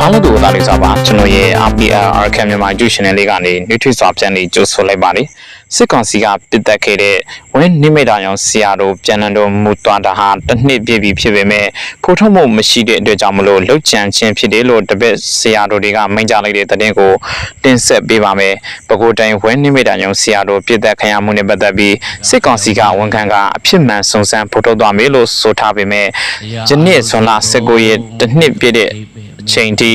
အားလုံးတို့သာလေးစားပါကျွန်တော်ရဲ့ RPR Arcam မြန်မာ YouTube Channel လေးကနေ Nutrient စွာပြန်လေးကြိုဆိုလိုက်ပါလိစစ်ကောင်စီကပစ်တက်ခဲ့တဲ့ဝင်းနိမိတ်တာရောင်ဆရာတို့ပြန်လည်တော်မူသွားတာဟာတစ်နှစ်ပြည့်ပြီဖြစ်ပေမဲ့ဖိုးထုတ်မှုမရှိတဲ့အတွက်ကြောင့်မလို့လှုပ်ကြံခြင်းဖြစ်တယ်လို့တပည့်ဆရာတို့တွေကမိန့်ကြားလိုက်တဲ့သတင်းကိုတင်ဆက်ပေးပါမယ်ပဲခူးတိုင်းဝင်းနိမိတ်တာရောင်ဆရာတို့ပစ်တက်ခံရမှုနဲ့ပတ်သက်ပြီးစစ်ကောင်စီကဝန်ခံကအဖြစ်မှန်စုံစမ်းဖိုးထုတ်သွားမယ်လို့ဆိုထားပေမဲ့ယနေ့ဇွန်လ19ရက်တစ်နှစ်ပြည့်တဲ့အ ချိန်ထိ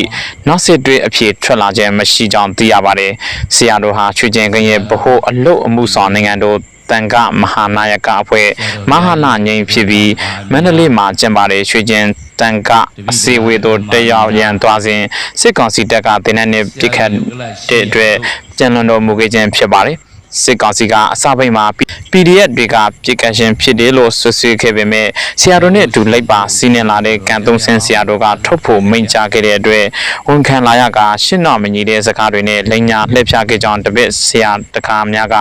နောက်စစ်တွေအဖြစ်ထွက်လာခြင်းမရှိကြောင်းသိရပါတယ်။ဆရာတို့ဟာချွေကျင်ကင်းရဲ့ဗဟိုအလုတ်အမှုဆောင်နိုင်ငံတို့တန်ကမဟာနာယကအဖွဲ့မဟာနာငိမ့်ဖြစ်ပြီးမန္တလေးမှာကျင်းပတဲ့ချွေကျင်တန်ကအစီအဝေးတို့တက်ရောက်ရန်သွားစဉ်စစ်ကောင်စီတပ်ကတင်းနဲ့နဲ့ပြစ်ခတ်တဲ့အတွက်ကျန်လွန်တော်မူခဲ့ခြင်းဖြစ်ပါတယ်။ စစ်ကောင်စီကအစပိတ်မှာ PDF တွေကပြစ်ကတ်ရှင်ဖြစ်တယ်လို့ဆွဆွေးခဲ့ပေမဲ့ဆရာတို့နဲ့အတူလိုက်ပါစီးနေလာတဲ့ကန်သုံးဆင်းဆရာတို့ကထုတ်ဖို့မိန့်ကြားခဲ့တဲ့အတွက်ဝန်ခံလာရကရှင်းတော့မညီတဲ့စကားတွေနဲ့လိန်ညာလှည့်ဖြားခဲ့ကြောင်းတပည့်ဆရာတကားများက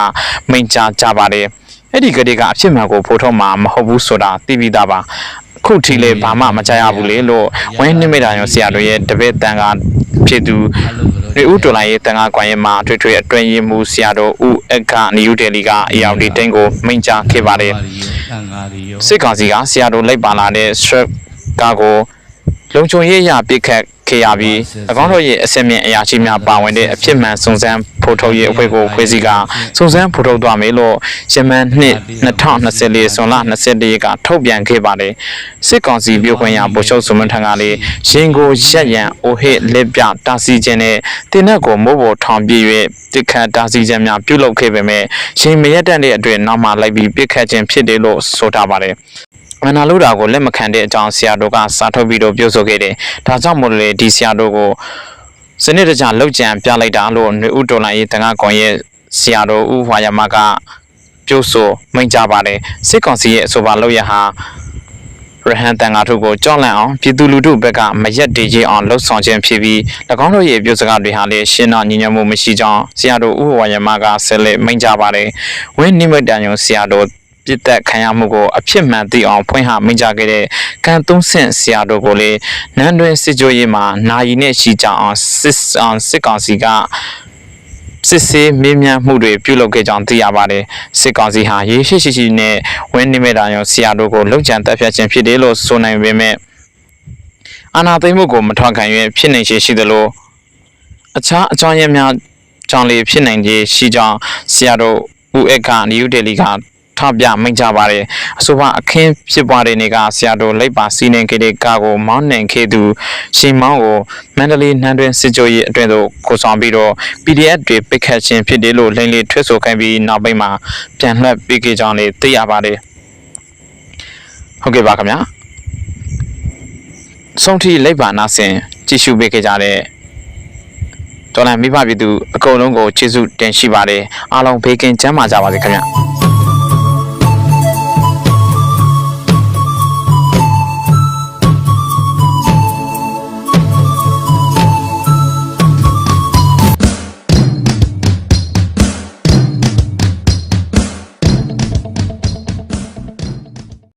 မိန့်ကြားကြပါတယ်အဲ့ဒီကလေးကအဖြစ်မှန်ကိုဖိုးထုတ်မှာမဟုတ်ဘူးဆိုတာသိပြီးသားပါအခုထိလေဘာမှမကြားရဘူးလေလို့ဝင်းနိမိတ်တာရောဆရာတို့ရဲ့တပည့်တန်ကဖြစ်သူ နေဦးတော်လိုင်းရဲ့တန်ခါကွန်ရဲ့မှာထွေထွေအတွင်းရေးမှုဆရာတော်ဦးအခနယူတယ်လီကအယောင်ဒီတိန်ကိုမိန့်ကြားခဲ့ပါတယ်တန်ဃာတွေရောစစ်ကောင်စီကဆရာတော်လိုက်ပါလာတဲ့ strap ကားကိုလုံခြုံရေးအရပစ်ခတ် ခဲ့ရပြီးအကောင့်တို့ရဲ့အစင်မြင့်အရာရှိများပါဝင်တဲ့အဖြစ်မှန်စုံစမ်းဖော်ထုတ်ရေးအဖွဲ့ကိုခွဲစည်းကစုံစမ်းဖော်ထုတ်သွားမယ်လို့ရမန်နှစ်2024ဇွန်လ24ရက်ကထုတ်ပြန်ခဲ့ပါတယ်စစ်ကောင်စီပြောခွင့်ရဗိုလ်ချုပ်စုမန်ထံကလည်းရင်ကိုရက်ရန်အိုဟစ်လက်ပြတာစီခြင်းနဲ့တင်တဲ့ကိုမိုးပေါ်ထောင်ပြည့်၍တစ်ခတ်တာစီခြင်းများပြုလုပ်ခဲ့ပေမဲ့ရှင်မရက်တန်တဲ့အတွက်နောက်မှလိုက်ပြီးပစ်ခတ်ခြင်းဖြစ်တယ်လို့ဆိုထားပါတယ် မနာလို့တာကိုလက်မခံတဲ့အကြောင်းဆရာတို့ကစားထုတ်ပြီးတော့ပြောဆိုခဲ့တယ်။ဒါကြောင့်မို့လို့လေဒီဆရာတို့ကိုစနစ်တကျလောက်ကြံပြလိုက်တာလို့ຫນွေဥတော်လိုင်းရေးတန်ခါကွန်ရဲ့ဆရာတော်ဦးဟွာယမကပြောဆိုမိန့်ကြပါတယ်။စစ်ကောင်စီရဲ့အဆိုပါလောက်ရဟာရဟန်တန်ဃာထုကိုကြောက်လန့်အောင်ပြည်သူလူထုဘက်ကမရက်တည်ကြအောင်လှုပ်ဆောင်ခြင်းဖြစ်ပြီး၎င်းတို့ရဲ့ပြောစကားတွေဟာလည်းရှင်းတော့ညီညွတ်မှုမရှိကြောင်းဆရာတော်ဦးဟွာယမကဆက်လက်မိန့်ကြပါတယ်။ဝင်းနိမိတ်တန်ယုံဆရာတော် ပြစ်တက်ခံရမှုကိုအဖြစ်မှန်သိအောင်ဖွင့်ဟမိန့်ကြခဲ့တဲ့ကံသုံးဆင့်ဆရာတော်ကိုလည်းနန်းတွင်စစ်ကြိုးရေးမှာနာယီနဲ့ရှိကြအောင်စစ်အောင်စစ်ကောင်စီကစစ်ဆေးမြင်းမြန်းမှုတွေပြုလုပ်ခဲ့ကြောင်းသိရပါတယ်စစ်ကောင်စီဟာရေရှိရှိရှိနဲ့ဝင်းနိမိတ်တန်ယုံဆရာတော်ကိုလောက်ကျန်တပ်ဖြတ်ခြင်းဖြစ်တယ်လို့ဆိုနိုင်ပေမဲ့အာနာသိမ့်မှုကိုမထောက်ခံ၍ဖြစ်နေရှိရှိသလိုအခြားအကြောင်းရင်းများကြောင့်လေးဖြစ်နိုင်ခြင်းရှိကြောင်းဆရာတော်ဦးအက်ကနယူးဒေလီက ထပြမိန့်ကြပါတယ်အဆိုပါအခင်းဖြစ်ပွားတဲ့နေ့ကဆရာတော်လိုက်ပါစီးနေခဲ့တဲ့ကားကိုမောင်းနှင်ခဲ့သူရှင်မောင်းကိုမန္တလေးနှမ်းတွင်စစ်ကြောရေးအတွင်သို့ကိုဆောင်ပြီးတော့ PDF တွေပိတ်ခတ်ခြင်းဖြစ်တယ်လို့လိမ့်လေးထွက်ဆိုခိုင်းပြီးနောက်ပိုင်းမှာပြန်လှည့်ပေးခဲ့ကြောင်းလည်းသိရပါတယ်ဟုတ်ကဲ့ပါခင်ဗျာဆုံးထိလိုက်ပါနာဆင်ကြည့်ရှုပေးခဲ့ကြတဲ့တော်လန်မိဘပြည်သူအကုန်လုံးကိုကျေးဇူးတင်ရှိပါတယ်အားလုံးဘေးကင်းချမ်းသာကြပါစေခင်ဗျာ